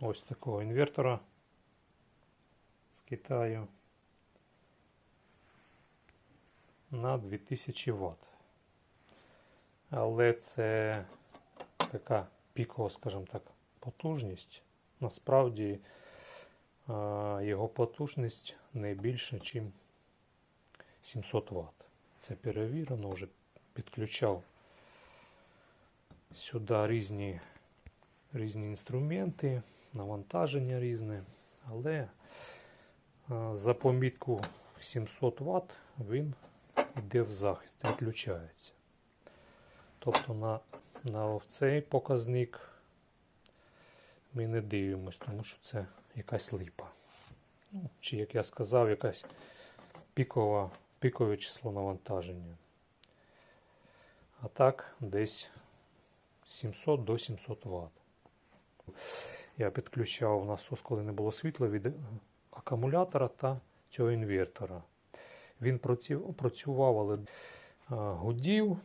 ось такого інвертора з Китаю на 2000 Вт. Але це така пікова, скажімо так, потужність. Насправді його потужність не більше, ніж 700 Вт. Це перевірено, вже підключав сюди різні, різні інструменти, навантаження різне, але а, за помітку 700 Вт він йде в захист, відключається. Тобто на, на цей показник ми не дивимось, тому що це якась липа. Ну, чи, як я сказав, якась пікова, пікове число навантаження. А так, десь 700 до 700 Вт. Я підключав насос, коли не було світла від акумулятора та цього інвертора. Він працював, але гудів,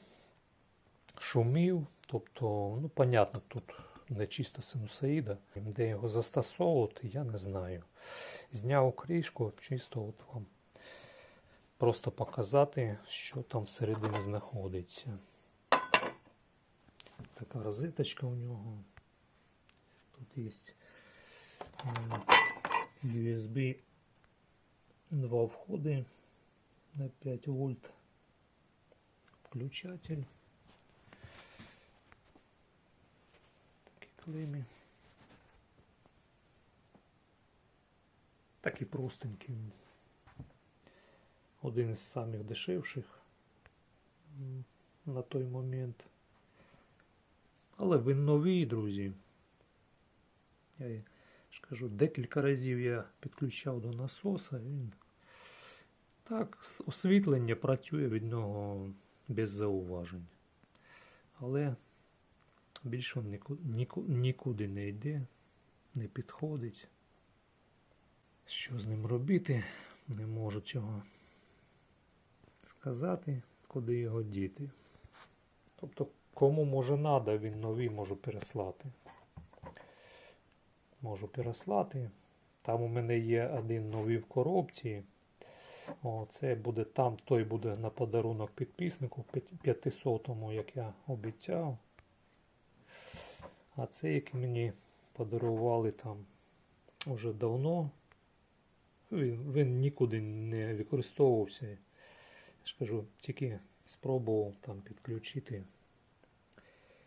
шумів. Тобто, ну, понятно, тут не чиста синусоїда. Де його застосовувати, я не знаю. Зняв кришку, чисто от вам просто показати, що там всередині знаходиться. Така розеточка у нього. Тут є м, USB два входи на 5 вольт. Включатель. Такі клемі. Такі простенькі. Один із самих дешевших на той момент. Але він новий, друзі. Я ж кажу, декілька разів я підключав до насоса. Він так, освітлення працює від нього без зауважень. Але більше він ніку- ніку- нікуди не йде, не підходить. Що з ним робити? Не можу цього сказати, куди його діти. Тобто, кому може надо, він новий можу переслати. Можу переслати. Там у мене є один новий в коробці. О, це буде там, той буде на подарунок підписнику 500-му, як я обіцяв. А це, який мені подарували там уже давно. Він, він нікуди не використовувався. Я ж кажу, тільки спробував там підключити.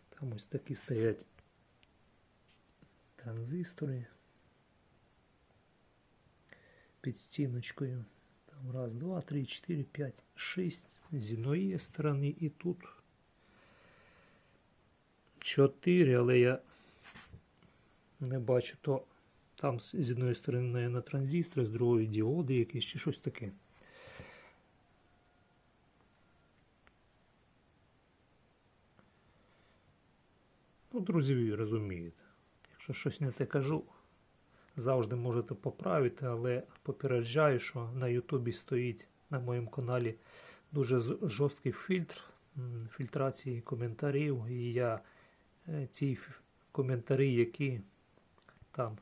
Там ось такі стоять транзистори під стіночкою. Там раз, два, три, чотири, п'ять, шість з одної сторони і тут чотири, але я не бачу, то там з одної сторони на транзистори, з другої діоди якісь чи щось таке. Ну, друзі, ви розумієте. Якщо щось не те кажу, завжди можете поправити, але попереджаю, що на Ютубі стоїть на моєму каналі дуже жорсткий фільтр фільтрації коментарів. І я е, ці коментарі, які там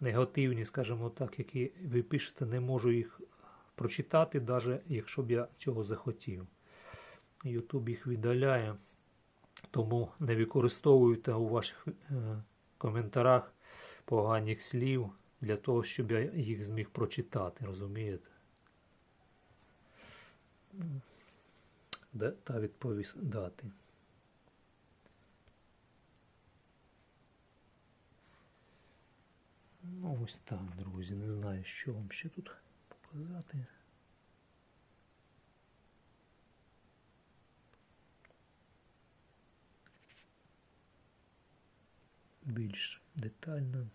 негативні, скажімо так, які ви пишете, не можу їх прочитати, навіть якщо б я цього захотів. Ютуб їх видаляє. Тому не використовуйте у ваших е, коментарях поганих слів для того, щоб я їх зміг прочитати, розумієте? Та відповідати. Ну, ось так, друзі. Не знаю, що вам ще тут показати. Більш детально.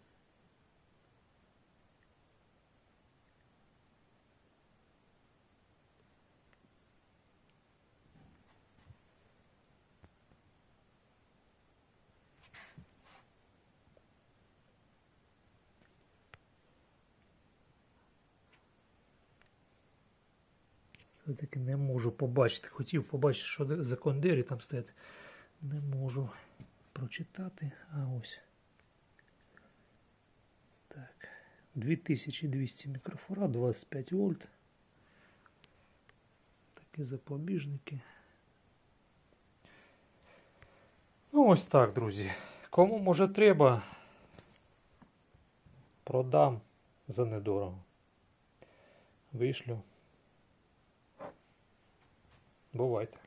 Все-таки не можу побачити. Хотів побачити, що за кондирі там стоять. Не можу прочитати. А ось. 2200 мікрофарад, 25 вольт. Такі запобіжники. Ну, ось так, друзі. Кому може треба, продам за недорого. Вишлю. Бувайте.